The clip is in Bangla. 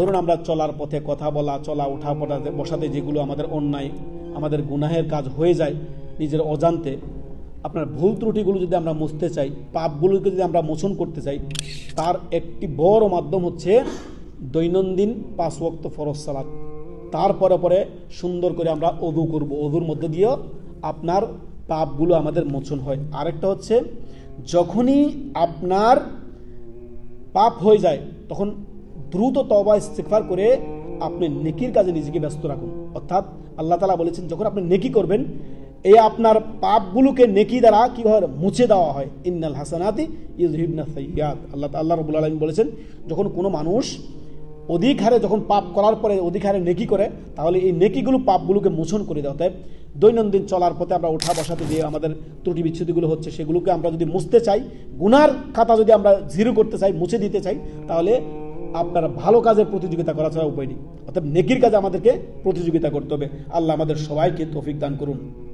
ধরুন আমরা চলার পথে কথা বলা, চলা ওঠা পটাতে বসাতে যেগুলো আমাদের অন্যায়, আমাদের গুনাহের কাজ হয়ে যায় নিজের অজান্তে, আপনার ভুল ত্রুটিগুলো যদি আমরা মুছতে চাই, পাপগুলোকে যদি আমরা মোচন করতে চাই, তার একটি বড় মাধ্যম হচ্ছে দৈনন্দিন পাঁচ ফরজ সালাত। তারপরে পরে সুন্দর করে আমরা অদু করব। অদুর মধ্যে দিয়েও আপনার পাপগুলো আমাদের মোচন হয়। আরেকটা হচ্ছে, যখনই আপনার পাপ হয়ে যায়, তখন দ্রুত তবা ইস্তেকফার করে আপনি নেকির কাজে নিজেকে ব্যস্ত রাখুন। অর্থাৎ আল্লাহ তালা বলেছেন, যখন আপনি নেকি করবেন এই আপনার পাপগুলোকে নেকি দ্বারা কীভাবে মুছে দেওয়া হয়? ইন্নাল হাসানাতি ইউজহিবনা সৈয়াদ আল্লাহ আল্লাহ রবুল আলম বলেছেন, যখন কোনো মানুষ অধিক হারে যখন পাপ করার পরে অধিক হারে নেকি করে, তাহলে এই নেকিগুলো পাপগুলোকে মোচন করে দেওয়া তাই দৈনন্দিন চলার পথে আমরা ওঠা বসাতে দিয়ে আমাদের ত্রুটি বিচ্ছুতিগুলো হচ্ছে, সেগুলোকে আমরা যদি মুছতে চাই, গুনার খাতা যদি আমরা জিরো করতে চাই, মুছে দিতে চাই, তাহলে আপনার ভালো কাজের প্রতিযোগিতা করা ছাড়া উপায় নেই। অর্থাৎ নেকির কাজে আমাদেরকে প্রতিযোগিতা করতে হবে। আল্লাহ আমাদের সবাইকে তৌফিক দান করুন।